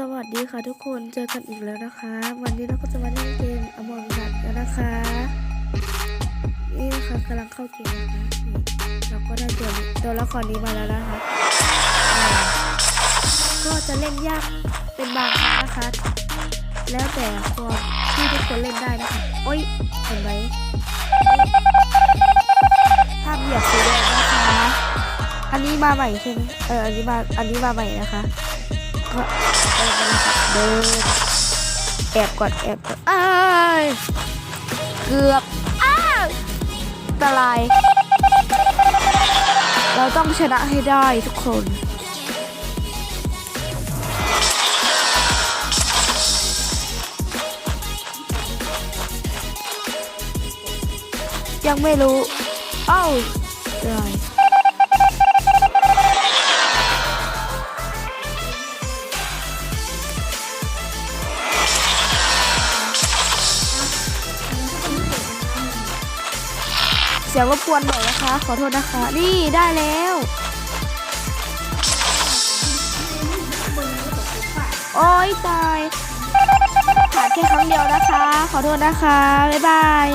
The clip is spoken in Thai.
สวัสดีค่ะทุกคน เจอกันอีกแล้วนะคะ วันนี้เราก็จะมาเล่นเกมอมองดัดกันนะคะ นี่นะคะกำลังเข้าเกมนะคะนี่เราก็ได้ตัวตัวละครนี้มาแล้วนะคะ ก็จะเล่นยากเป็นบางครั้งนะคะ แล้วแต่ความที่ทุกคนเล่นได้นะคะ โอ้ยเห็นไหมภาพเหยียบสีแดงนะคะ อันนี้มาใหม่ใช่ไหมเอออันนี้มา อันนี้มาใหม่นะคะ ก็ เดินไปเลยค่ะเดินแอบก่อนแอบก่อนอ้ายเกือบอ้าวตราย เราต้องชนะให้ได้ทุกคนยังไม่รู้ เอ้าได้ สียงรบกวนหน่อยนะคะ ขอโทษนะคะ นี่ได้แล้วโอ้ยตายผ่านแค่ครั้งเดียวนะคะ ขอโทษนะคะ บ๊ายบาย